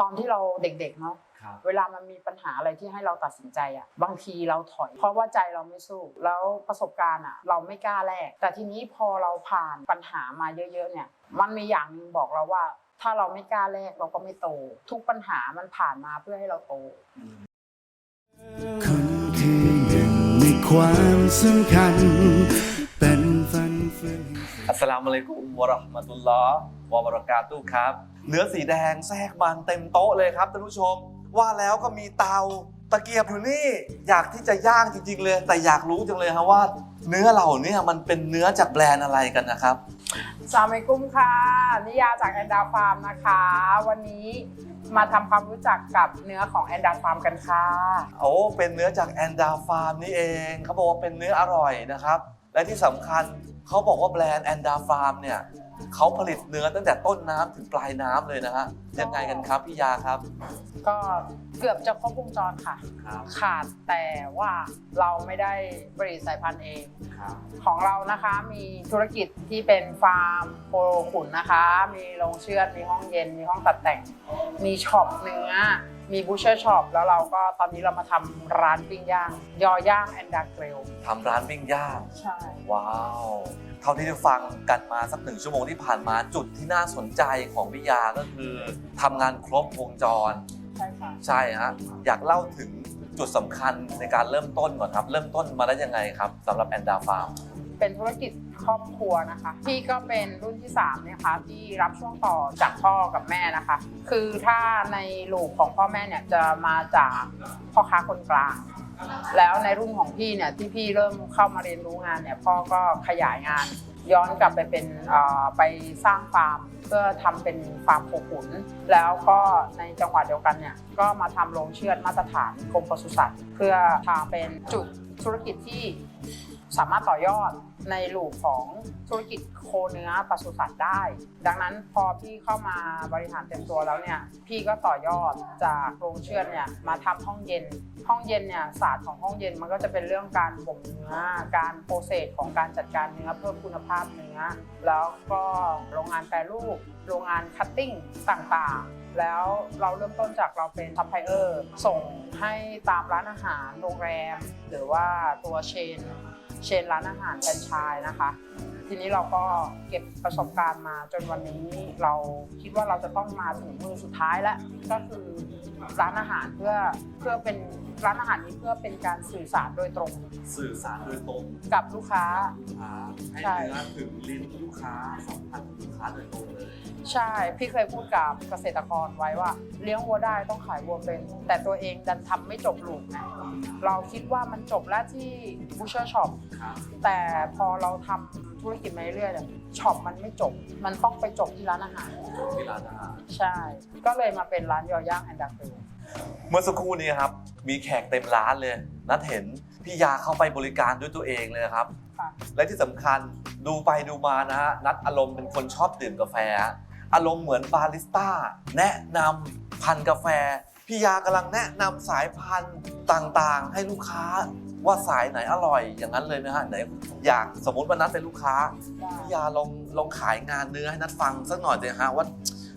ตอนที่เราเด็กๆเนาะครับเวลามันมีปัญหาอะไรที่ให้เราตัดสินใจอะบางทีเราถอย เพราะว่าใจเราไม่สู้ แล้วประสบการณ์อะเราไม่กล้าแลกแต่ทีนี้พอเราผ่านปัญหามาเยอะๆเนี่ย มันมีอย่างหนึงบอกเราว่า ถ้าเราไม่กล้าแลกเราก็ไม่โต ทุกปัญหามันผ่านมาเพื่อให้เราโตคนคือหนึ่งในความสำคัญเป็นฟันเฟืองอัสสลามุอะลัยกุมวะเราะห์มะตุลลอฮ์วะบะเราะกาตุฮ์ครับ เนื้อสีแดงแทรกมันเต็มโต๊ะเลยครับท่านผู้ชม ว่าแล้วก็มีเตาตะเกียบอยู่นี่อยากที่จะย่างจริงๆเลย แต่อยากรู้จังเลยครับว่า เนื้อเหล่านี้มันเป็นเนื้อจากแบรนด์อะไรกันนะครับสามไอกุ้มค่ะ นิยาจากแอนดาฟาร์มนะคะ วันนี้มาทำความรู้จักกับเนื้อของแอนดาฟาร์มกันค่ะโอ้เป็นเนื้อจากแอนดาฟาร์มนี่เองเขาบอกว่าเป็นเนื้ออร่อยนะครับ และที่สำคัญเขาบอกว่าแบรนด์แอนดาฟาร์มเนี่ย เขาผลิตเนื้อตั้งแต่ต้นน้ำถึงปลายน้ำเลยนะฮะยังไงกันครับพี่ยาครับ ก็เกือบจะครบวงจรค่ะ ครับขาดแต่ว่าเราไม่ได้บริษัทสายพันธุ์เอง ครับของเรานะคะมีธุรกิจที่เป็นฟาร์มโคขุนนะคะ มีโรงเชือดมีห้องเย็น มีห้องตัดแต่ง มีช็อปเนื้อ มีบูเชอร์ช็อปแล้วเราก็ตอนนี้เรามาทำร้านปิ้งย่าง ยอย่างแอนดาเกรลทำร้านปิ้งย่าง ใช่ ว้าว เท่าที่ได้ฟังกันมาสักหนึ่งชั่วโมงที่ผ่านมาจุดที่น่าสนใจของพิยาก็คือทำงานครบวงจร ใช่ค่ะ ใช่ฮะอยากเล่าถึงจุดสำคัญในการเริ่มต้นก่อนครับ เริ่มต้นมาได้ยังไงครับสำหรับแอนดาฟาร์ม เป็นธุรกิจครอบครัวนะคะพี่ก็เป็นรุ่นที่3เนี่ยค่ะที่รับช่วงต่อจากพ่อกับแม่นะคะ คือถ้าในลูกของพ่อแม่เนี่ยจะมาจากพ่อค้าคนกลาง แล้วในรุ่นของพี่เนี่ยที่พี่เริ่มเข้ามาเรียนรู้งานเนี่ยพ่อก็ขยายงาน ย้อนกลับไปเป็นไปสร้างฟาร์มเพื่อทำเป็นฟาร์มโคขุน แล้วก็ในจังหวัดเดียวกันเนี่ยก็มาทำโรงเชือดมาตรฐานกรมปศุสัตว์ เพื่อทำเป็นจุดธุรกิจที่สามารถต่อยอด ในลูกของธุรกิจโคเนื้อปศุสัตว์ได้ ดังนั้นพอพี่เข้ามาบริหารเต็มตัวแล้วเนี่ยพี่ก็ต่อยอดจากโรงเชือดเนี่ยมาทำห้องเย็น ห้องเย็นเนี่ยศาสตร์ของห้องเย็นมันก็จะเป็นเรื่องการบ่มเนื้อ การโปรเซสของการจัดการเนื้อเพิ่มคุณภาพเนื้อ แล้วก็โรงงานแปรรูป โรงงานคัตติ้งต่างๆแล้วเราเริ่มต้นจากเราเป็นซัพพลายเออร์ส่งให้ตามร้านอาหารโรงแรม หรือว่าตัวเชน เชนร้านอาหารแฟรนไชส์นะคะ ทีนี้เราก็เก็บประสบการณ์มาจนวันนี้เราคิดว่าเราจะต้องมาถึงมือสุดท้ายแล้วก็คือร้านอาหารเพื่อเพื่อเป็นร้านอาหารนี้เพื่อเป็นการสื่อสารโดยตรง สื่อสารโดยตรงกับลูกค้า ให้ใช่เนื้อถึงลิ้นลูกค้าสัมผัสลูกค้าโดยตรงเลย ใช่ พี่เคยพูดกับเกษตรกรไว้ว่า เลี้ยงวัวได้ต้องขายวัวเป็น แต่ตัวเองดันทำไม่จบลูกนะเราคิดว่ามันจบแล้วที่บูเชอร์ช็อปครับแต่พอเราทำธุรกิจมาเรื่อยๆเนี่ยช็อปมันไม่จบ มันต้องไปจบที่ร้านอาหารที่ร้านอาหารใช่ ก็เลยมาเป็นร้านยอย่างแอนดาเกลเมื่อสักครู่นี้ครับ มีแขกเต็มร้านเลย นัดเห็นพี่ยาเข้าไปบริการด้วยตัวเองเลยครับค่ะและที่สำคัญดูไปดูมานะฮะ นัดอารมณ์เป็นคนชอบดื่มกาแฟ อารมณ์เหมือนบาริสต้า แนะนำพันกาแฟ พี่ยากำลังแนะนำสายพันธุ์ต่างๆ ให้ลูกค้าว่าสายไหนอร่อยอย่างนั้นเลยไหมฮะไหนอยากสมมติว่านัดเป็นลูกค้า พี่ยาลองลองขายงานเนื้อให้นัดฟังสักหน่อยเลยฮะว่า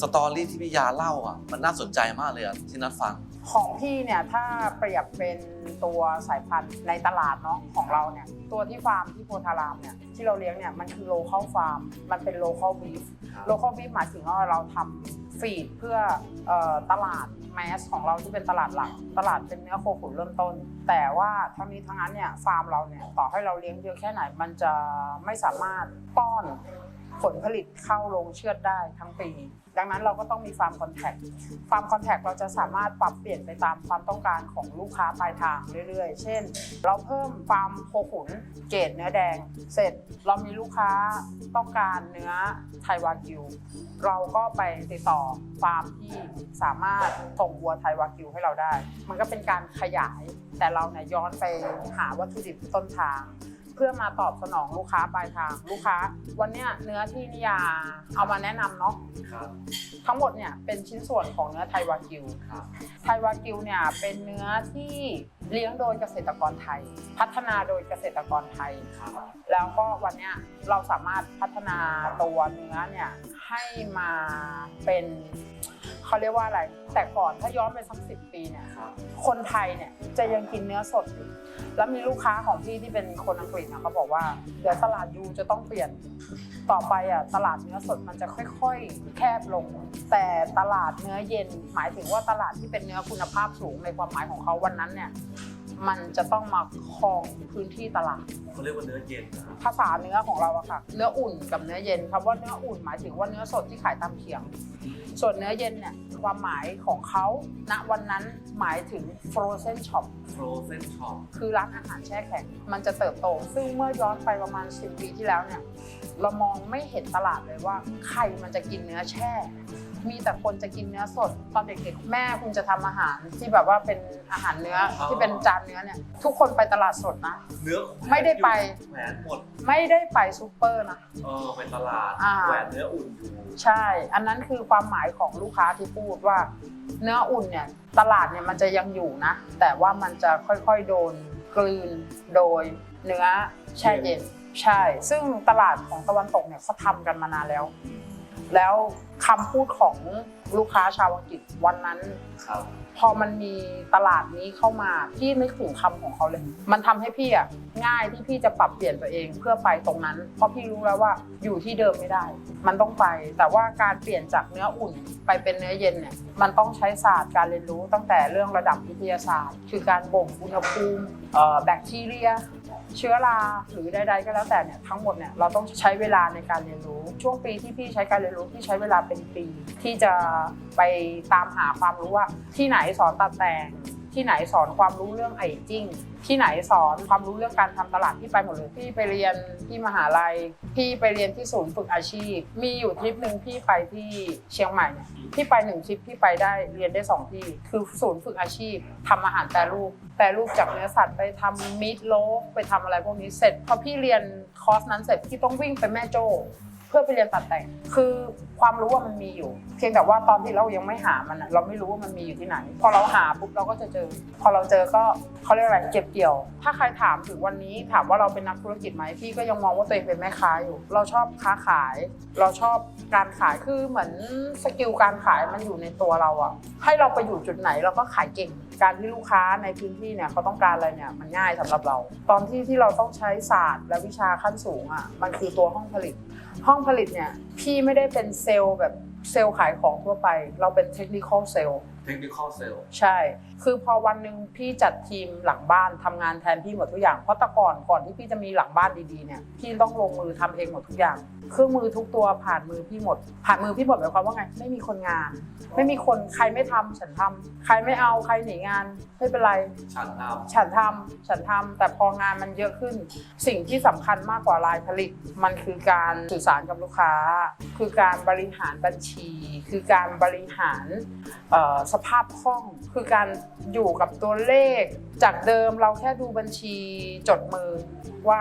สตอรี่ที่พี่ยาเล่าอะมันน่าสนใจมากเลยอะที่นัดฟัง ของพี่เนี่ยถ้าเปรียบเป็นตัวสายพันธุ์ในตลาดเนาะของเราเนี่ยตัวที่ฟาร์มที่โพธารามเนี่ยที่เราเลี้ยงเนี่ยมันคือ local farm มันเป็นโลเคอลบีฟ โลคอลฟีดหมายถึงว่าเราทำฟีดเพื่อเอ่อตลาดแมสของเราที่เป็นตลาดหลัก ตลาดเป็นเนื้อโคขุนเริ่มต้น แต่ว่าทั้งนี้ทั้งนั้นเนี่ยฟาร์มเราเนี่ยต่อให้เราเลี้ยงเยอะแค่ไหนมันจะไม่สามารถป้อน ผลผลิตเข้าโรงเชือดได้ทั้งปี ดังนั้นเราก็ต้องมีฟาร์มคอนแทคฟาร์มคอนแทคเราจะสามารถปรับเปลี่ยนไปตามความต้องการของลูกค้าปลายทางเรื่อยๆ เช่น เราเพิ่มฟาร์มโคขุนเกรดเนื้อแดง เสร็จเรามีลูกค้าต้องการเนื้อไทยวากิว เราก็ไปติดต่อฟาร์มที่สามารถส่งวัวไทยวากิวให้เราได้ มันก็เป็นการขยาย แต่เราเนี่ยย้อนไปหาวัตถุดิบต้นทาง เพื่อมาตอบสนองลูกค้าปลายทางลูกค้า วันเนี้ยเนื้อที่นิยาเอามาแนะนำเนาะครับทั้งหมดเนี่ยเป็นชิ้นส่วนของเนื้อไทยวากิว ครับไทยวากิวเนี่ยเป็นเนื้อที่เลี้ยงโดยเกษตรกรไทย พัฒนาโดยเกษตรกรไทย ครับแล้วก็วันเนี้ยเราสามารถพัฒนาตัวเนื้อเนี่ยให้มาเป็น เขาเรียกว่าอะไร แต่ก่อนถ้าย้อนไปสักสิปีเนี่ยครับคนไทยเนี่ยจะยังกินเนื้อสดอยู่แล้วมีลูกค้าของพี่ที่เป็นคนอังกฤษนะเขาบอกว่าเดี๋ยวตลาดยูจะต้องเปลี่ยนต่อไปอะตลาดเนื้อสดมันจะค่อยๆ แคบลง แต่ตลาดเนื้อเย็นหมายถึงว่าตลาดที่เป็นเนื้อคุณภาพสูงในความหมายของเขาวันนั้นเนี่ย มันจะต้องมาครองพื้นที่ตลาด เขาเรียกว่าเนื้อเย็นนะครับภาษาเนื้อของเราอะค่ะ เนื้ออุ่นกับเนื้อเย็นคำว่าเนื้ออุ่นหมายถึงว่าเนื้อสดที่ขายตามเขียง ส่วนเนื้อเย็นเนี่ยความหมายของเขาณวันนั้นหมายถึง frozen shop โฟรเซนช็อปคือร้านอาหารแช่แข็ง มันจะเติบโต ซึ่งเมื่อย้อนไปประมาณ 10 ปีที่แล้วเนี่ย เรามองไม่เห็นตลาดเลยว่า ใครมันจะกินเนื้อแช่ มีแต่คนจะกินเนื้อสดตอนเด็กๆ แม่คุณจะทำอาหารที่แบบว่าเป็นอาหารเนื้อที่เป็นจานเนื้อเนี่ย ทุกคนไปตลาดสดนะ เนื้อไม่ได้ไปแหวนหมดไม่ได้ไปซูเปอร์นะ เออไปตลาดอ่า แหวนเนื้ออุ่นอยู่ใช่ อันนั้นคือความหมายของลูกค้าที่พูดว่า เนื้ออุ่นเนี่ยตลาดเนี่ยมันจะยังอยู่นะ แต่ว่ามันจะค่อยๆโดนกลืนโดยเนื้อแช่เย็น ใช่ ซึ่งตลาดของตะวันตกเนี่ยเขาทำกันมานานแล้ว แล้ว คำพูดของลูกค้าชาวอังกฤษวันนั้น ครับ พอมันมีตลาดนี้เข้ามาพี่นึกถึงคำของเขาเลย มันทำให้พี่อะง่ายที่พี่จะปรับเปลี่ยนตัวเองเพื่อไปตรงนั้น เพราะพี่รู้แล้วว่าอยู่ที่เดิมไม่ได้ มันต้องไป แต่ว่าการเปลี่ยนจากเนื้ออุ่นไปเป็นเนื้อเย็นเนี่ยมันต้องใช้ศาสตร์การเรียนรู้ตั้งแต่เรื่องระดับวิทยาศาสตร์ คือการบ่มอุณหภูมิเอ่อแบคทีเรีย เชื้อราหรือใด ๆ ก็แล้วแต่เนี่ยทั้งหมดเนี่ยเราต้องใช้เวลาในการเรียนรู้ ช่วงปีที่พี่ใช้การเรียนรู้พี่ใช้เวลาเป็นปี ที่จะไปตามหาความรู้ว่าที่ไหนสอนตัดแต่ง ที่ไหนสอนความรู้เรื่องไอจิ้งที่ไหนสอนความรู้เรื่องการทำตลาดที่ไปหมดเลยพี่ไปเรียนที่มหาลัย พี่ไปเรียนที่ศูนย์ฝึกอาชีพ มีอยู่ทริปหนึ่งพี่ไปที่เชียงใหม่เนี่ยพี่ไปหนึ่งทริปพี่ไปได้เรียนได้สองที่ คือศูนย์ฝึกอาชีพทำอาหารแปรรูปแปรรูปจากเนื้อสัตว์ไปทำมิตโลไปทำอะไรพวกนี้เสร็จพอพี่เรียนคอร์สนั้นเสร็จพี่ต้องวิ่งไปแม่โจ้ พื่อไปเรียนตัดแต่ง คือความรู้ว่ามันมีอยู่ เพียงแต่ว่าตอนที่เรายังไม่หามันเราไม่รู้ว่ามันมีอยู่ที่ไหน พอเราหาปุ๊บเราก็จะเจอ พอเราเจอก็ เขาเรียกอะไรเก็บเกี่ยว ถ้าใครถามถึงวันนี้ถามว่าเราเป็นนักธุรกิจไหมพี่ก็ยังมองว่าตัวเองเป็นแม่ค้าอยู่ เราชอบค้าขาย เราชอบการขายคือเหมือนสกิลการขายมันอยู่ในตัวเราอะให้เราไปอยู่จุดไหนเราก็ขายเก่ง การที่ลูกค้าในพื้นที่เนี่ยเขาต้องการอะไรเนี่ยมันง่ายสำหรับเรา ตอนที่ที่เราต้องใช้ศาสตร์ และวิชาขั้นสูงอะมันคือตัวห้องผลิต ห้องผลิตเนี่ยพี่ไม่ได้เป็นเซลล์แบบเซลล์ขายของทั่วไป เราเป็นเทคนิคอลเซลล์เทคนิคอลเซลใช่คือพอวันหนึ่งพี่จัดทีมหลังบ้านทำงานแทนพี่หมดทุกอย่าง เพราะแต่ก่อนก่อนที่พี่จะมีหลังบ้านดีๆเนี่ยพี่ต้องลงมือทำเองหมดทุกอย่าง เครื่องมือทุกตัวผ่านมือพี่หมด ผ่านมือพี่หมดหมายความว่าไง ไม่มีคนงาน ไม่มีคนใครไม่ทำฉันทำใครไม่เอาใครหนีงานไม่เป็นไรชั้นนฉันทำฉันทำแต่พองานมันเยอะขึ้น สิ่งที่สำคัญมากกว่ารายผลิต มันคือการสื่อสารกับลูกค้า คือการบริหารบัญชี คือการบริหารเอ่อสภาพคล่องคือการอยู่กับตัวเลข จากเดิมเราแค่ดูบัญชีจดมือ ว่า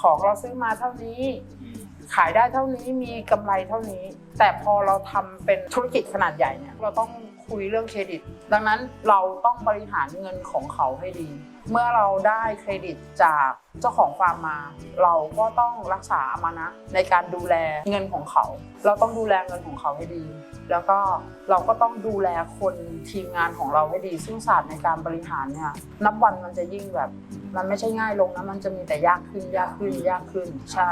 ของเราซื้อมาเท่านี้ำขายได้เท่านี้มีกำไรเท่านี้ แต่พอเราทำเป็นธุรกิจขนาดใหญ่เนี่ยเราต้องคุยเรื่องเครดิต ดังนั้นเราต้องบริหารเงินของเขาให้ดี เมื่อเราได้เครดิตจากเจ้าของฟาร์มมา เราก็ต้องรักษามานะในการดูแลเงินของเขา เราต้องดูแลเงินของเขาให้ดี แล้วก็เราก็ต้องดูแลคนทีมงานของเราให้ดีซึ่งศาสตร์ในการบริหารเนี่ยนับวันมันจะยิ่งแบบ มันไม่ใช่ง่ายลงนะมันจะมีแต่ยากขึ้นยากขึ้นยากขึ้นใช่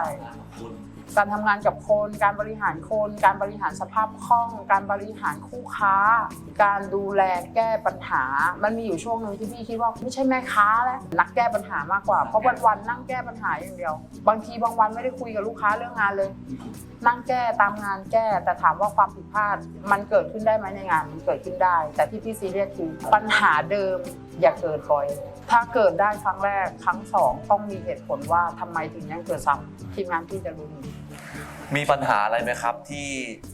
การทำงานกับคน การบริหารคน การบริหารสภาพคล่อง การบริหารคู่ค้า การดูแลแก้ปัญหา มันมีอยู่ช่วงหนึ่งที่พี่คิดว่าไม่ใช่แม่ค้าแล้วนักแก้ปัญหามากกว่า เพราะวันๆนั่งแก้ปัญหาอย่างเดียว บางทีบางวันไม่ได้คุยกับลูกค้าเรื่องงานเลย นั่งแก้ตามงานแก้ แต่ถามว่าความผิดพลาด มันเกิดขึ้นได้ไหมในงาน มันเกิดขึ้นได้ แต่ที่พี่ซีเรียสคือปัญหาเดิมอย่าเกิดบ่อย ถ้าเกิดได้ครั้งแรก ครั้งสองต้องมีเหตุผลว่าทำไมถึงยังเกิดซ้ำทีมงานพี่จะรู้ดี มีปัญหาอะไรไหมครับ ที่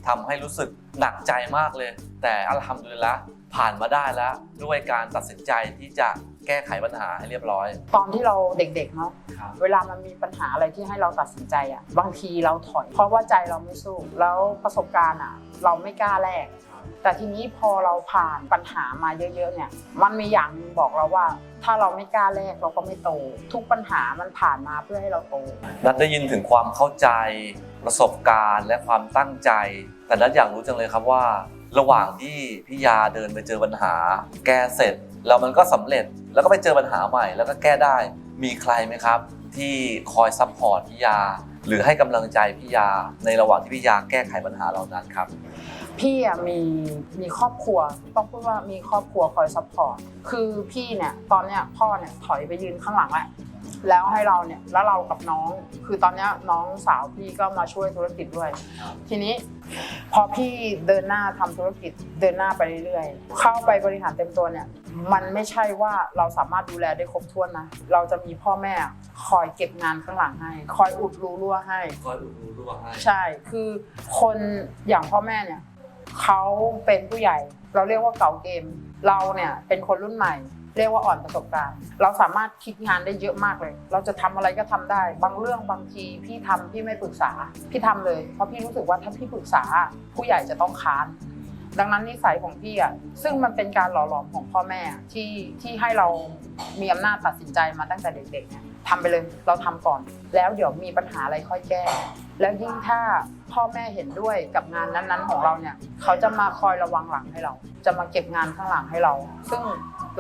ทำให้รู้สึกหนักใจมากเลย แต่อัลฮัมดุลิลละผ่านมาได้แล้ว ด้วยการตัดสินใจที่จะแก้ไขปัญหาให้เรียบร้อย ตอนที่เราเด็กๆเนาะครับ เวลามันมีปัญหาอะไรที่ให้เราตัดสินใจอะบางทีเราถอย เพราะว่าใจเราไม่สู้ แล้วประสบการณ์อะเราไม่กล้าแลกแต่ทีนี้พอเราผ่านปัญหามาเยอะๆเนี่ย มันมีอย่างหนึ่งบอกเราว่า ถ้าเราไม่กล้าแลกเราก็ไม่โต ทุกปัญหามันผ่านมาเพื่อให้เราโต นัดได้ยินถึงความเข้าใจ ประสบการณ์ และความตั้งใจ แต่นัดอยากรู้จังเลยครับว่า ระหว่างที่พี่ยาเดินไปเจอปัญหา แก้เสร็จ แล้วมันก็สำเร็จแล้วก็ไปเจอปัญหาใหม่ แล้วก็แก้ได้มีใครไหมครับ ที่คอยซัพพอร์ตพี่ยา หรือให้กำลังใจพี่ยาในระหว่างที่พี่ยาแก้ไขปัญหาเหล่านั้นครับ พี่อะมีมีครอบครัว ต้องพูดว่ามีครอบครัวคอยซัพพอร์ตคือพี่เนี่ยตอนเนี้ยพ่อเนี่ยถอยไปยืนข้างหลังแหละแล้วให้เราเนี่ยแล้วเรากับน้อง คือตอนเนี้ยน้องสาวพี่ก็มาช่วยธุรกิจด้วยครับทีนี้พอพี่เดินหน้าทำธุรกิจเดินหน้าไปเรื่อยๆ เข้าไปบริหารเต็มตัวเนี่ย มันไม่ใช่ว่าเราสามารถดูแลได้ครบถ้วนนะ เราจะมีพ่อแม่คอยเก็บงานข้างหลังให้ คอยอุดรูรั่วให้ คอยอุดรูรั่วให้ ใช่ คือคนอย่างพ่อแม่เนี่ย เขาเป็นผู้ใหญ่ เราเรียกว่าเก่าเกม เราเนี่ยเป็นคนรุ่นใหม่ เรียกว่าอ่อนประสบการณ์ เราสามารถคิดงานได้เยอะมากเลย เราจะทำอะไรก็ทำได้ บางเรื่องบางทีพี่ทำพี่ไม่ปรึกษา พี่ทำเลย เพราะพี่รู้สึกว่าถ้าพี่ปรึกษา ผู้ใหญ่จะต้องค้านดังนั้นนิสัยของพี่อะซึ่งมันเป็นการหล่อหลอมของพ่อแม่ที่ที่ให้เรามีอำนาจตัดสินใจมาตั้งแต่เด็กๆเนี่ยทำไปเลยเราทำก่อน แล้วเดี๋ยวมีปัญหาอะไรค่อยแก้ แล้วยิ่งถ้า พ่อแม่เห็นด้วยกับงานนั้นๆของเราเนี่ย เขาจะมาคอยระวังหลังให้เรา จะมาเก็บงานข้างหลังให้เรา ซึ่ง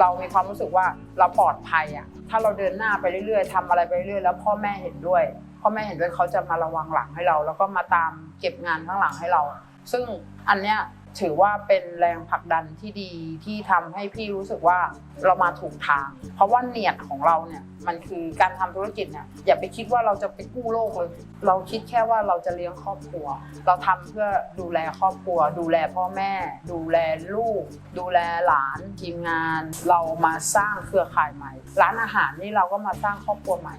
เรามีความรู้สึกว่าเราปลอดภัยอะถ้าเราเดินหน้าไปเรื่อยๆทำอะไรไปเรื่อยๆแล้วพ่อแม่เห็นด้วยพ่อแม่เห็นด้วยเขาจะมาระวังหลังให้เรา แล้วก็มาตามเก็บงานข้างหลังให้เรา ซึ่งอันเนี้ย ถือว่าเป็นแรงผลักดันที่ดีที่ทำให้พี่รู้สึกว่าเรามาถูกทาง เพราะว่าเนียดของเราเนี่ยมันคือการทำธุรกิจเนี่ยอย่าไปคิดว่าเราจะไปกู้โลกเลย เราคิดแค่ว่าเราจะเลี้ยงครอบครัว เราทำเพื่อดูแลครอบครัว ดูแลพ่อแม่ ดูแลลูก ดูแลหลานทีมงาน เรามาสร้างเครือข่ายใหม่ ร้านอาหารนี่เราก็มาสร้างครอบครัวใหม่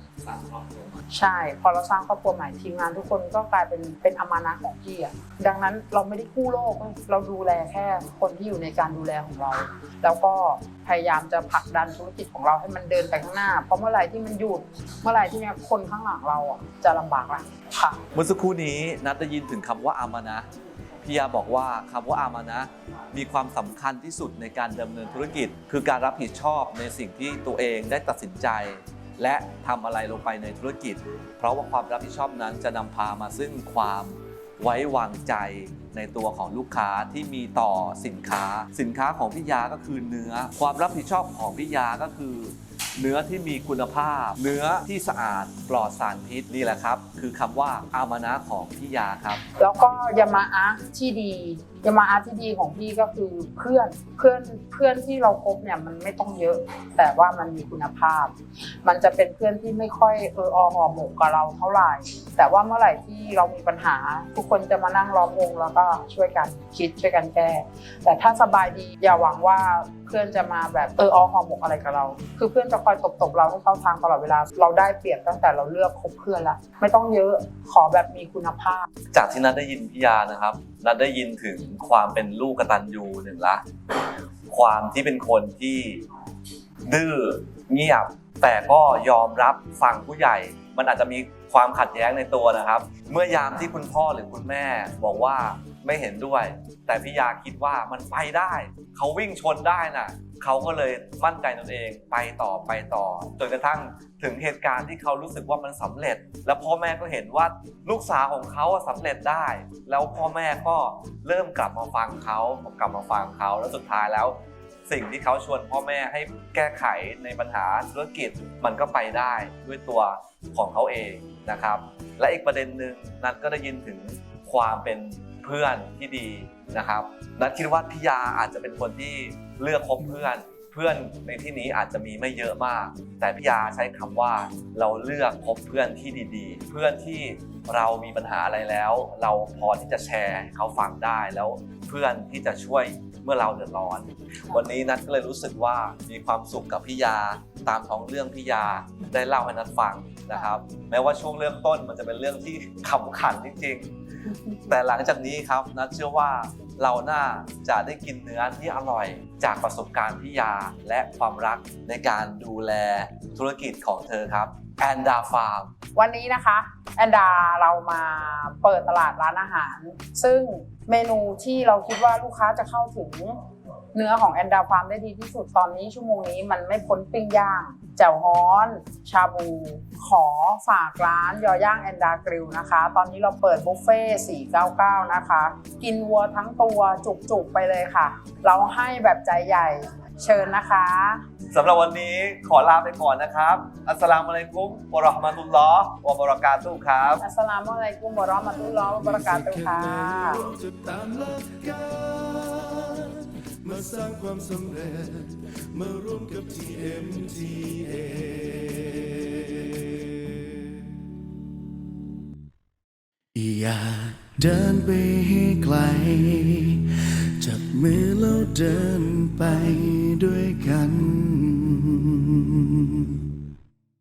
ใช่ พอเราสร้างครอบครัวใหม่ทีมงานทุกคนก็กลายเป็นเป็นอามานะของพี่อะดังนั้นเราไม่ได้กู้โลกเราดูแลแค่คนที่อยู่ในการดูแลของเรา แล้วก็พยายามจะผลักดันธุรกิจของเราให้มันเดินไปข้างหน้า เพราะเมื่อไหร่ที่มันหยุดเมื่อไหร่ที่เนี่ยคนข้างหลังเราอะจะลำบากละค่ะเมื่อสักครู่นี้นัดได้ยินถึงคำว่าอามานะพี่ยาบอกว่าคำว่าอามานะมีความสำคัญที่สุดในการดำเนินธุรกิจ คือการรับผิดชอบในสิ่งที่ตัวเองได้ตัดสินใจ และทำอะไรลงไปในธุรกิจ เพราะว่าความรับผิดชอบนั้นจะนำพามาซึ่งความไว้วางใจในตัวของลูกค้าที่มีต่อสินค้า สินค้าของพี่ยาก็คือเนื้อ ความรับผิดชอบของพี่ยาก็คือ เนื้อที่มีคุณภาพ เนื้อที่สะอาดปลอดสารพิษนี่แหละครับ คือคำว่าอามานะของพี่ยาครับ แล้วก็ยามาอาที่ดี ยามาอาที่ดีของพี่ก็คือเพื่อนเพื่อนเพื่อนที่เราคบเนี่ยมันไม่ต้องเยอะ แต่ว่ามันมีคุณภาพ มันจะเป็นเพื่อนที่ไม่ค่อยเอออหอหมกกับเราเท่าไหร่ แต่ว่าเมื่อไหร่ที่เรามีปัญหา ทุกคนจะมานั่งล้อมวงแล้วก็ช่วยกันคิดช่วยกันแก้แต่ถ้าสบายดีอย่าหวังว่าเพื่อนจะมาแบบเอออหอหมกอะไรกับเรา คือเพื่อนจะคอยตบๆเราให้เข้าทางตลอดเวลาเราได้เปรียบตั้งแต่เราเลือกคบเพื่อนละไม่ต้องเยอะขอแบบมีคุณภาพ จากที่นัดได้ยินพี่ยานะครับ นัดได้ยินถึงความเป็นลูกกตัญญูหนึ่งละความที่เป็นคนที่ดื้อเงียบ แต่ก็ยอมรับฟังผู้ใหญ่ มันอาจจะมีความขัดแย้งในตัวนะครับ เมื่อยามที่คุณพ่อหรือคุณแม่บอกว่า ไม่เห็นด้วย แต่พี่ยาคิดว่ามันไปได้ เขาวิ่งชนได้น่ะเขาก็เลยมั่นใจตนเองไปต่อไปต่อ จนกระทั่งถึงเหตุการณ์ที่เขารู้สึกว่ามันสำเร็จ แล้วพ่อแม่ก็เห็นว่าลูกสาวของเขาอะสำเร็จได้ แล้วพ่อแม่ก็เริ่มกลับมาฟังเขากลับมาฟังเขาแล้วสุดท้ายแล้ว สิ่งที่เขาชวนพ่อแม่ให้แก้ไขในปัญหาธุรกิจมันก็ไปได้ด้วยตัวของเขาเองนะครับ และอีกประเด็นหนึ่งนัทก็ได้ยินถึงความเป็น เพื่อนที่ดีนะครับนัทคิดว่าพี่ยาอาจจะเป็นคนที่เลือกคบเพื่อน เพื่อนในที่นี้อาจจะมีไม่เยอะมาก แต่พี่ยาใช้คำว่าเราเลือกคบเพื่อนที่ดีๆ เพื่อนที่เรามีปัญหาอะไรแล้ว เราพอที่จะแชร์เขาฟังได้แล้วเพื่อนที่จะช่วยเมื่อเราเดือดร้อน วันนี้นัทก็เลยรู้สึกว่ามีความสุขกับพี่ยา ตามท้องเรื่องพี่ยาได้เล่าให้นัทฟังนะครับ แม้ว่าช่วงเริ่มต้นมันจะเป็นเรื่องที่ขำขันจริงๆ แต่หลังจากนี้ครับนัทเชื่อว่าเราน่าจะได้กินเนื้อที่อร่อย จากประสบการณ์พี่ยาและความรักในการดูแลธุรกิจของเธอครับแอนดาฟาร์มวันนี้นะคะแอนดาเรามาเปิดตลาดร้านอาหาร ซึ่งเมนูที่เราคิดว่าลูกค้าจะเข้าถึงเนื้อของแอนดาฟาร์มได้ดีที่สุดตอนนี้ชั่วโมงนี้มันไม่พ้นปิ้งย่างแจ่วฮ้อน ชาบู ขอฝากร้านยอย่างแอนดากริลนะคะ ตอนนี้เราเปิดบุฟเฟ่ต์499 นะคะ กินวัวทั้งตัวจุกๆไปเลยค่ะ เราให้แบบใจใหญ่เชิญนะคะสำหรับวันนี้ขอลาไปก่อนนะครับ อัสสลามุอะลัยกุมวะเราะห์มะตุลลอฮ์วะบะเราะกาตุฮ์ครับ อัสสลามุอะลัยกุมวะเราะห์มะตุลลอฮ์วะบะเราะกาตุฮ์ค่ะ มาสร้างความสำเร็จ มาร่วมกับ TMTA อย่าเดินไปให้ไกล จับมือแล้วเดินไปด้วยกัน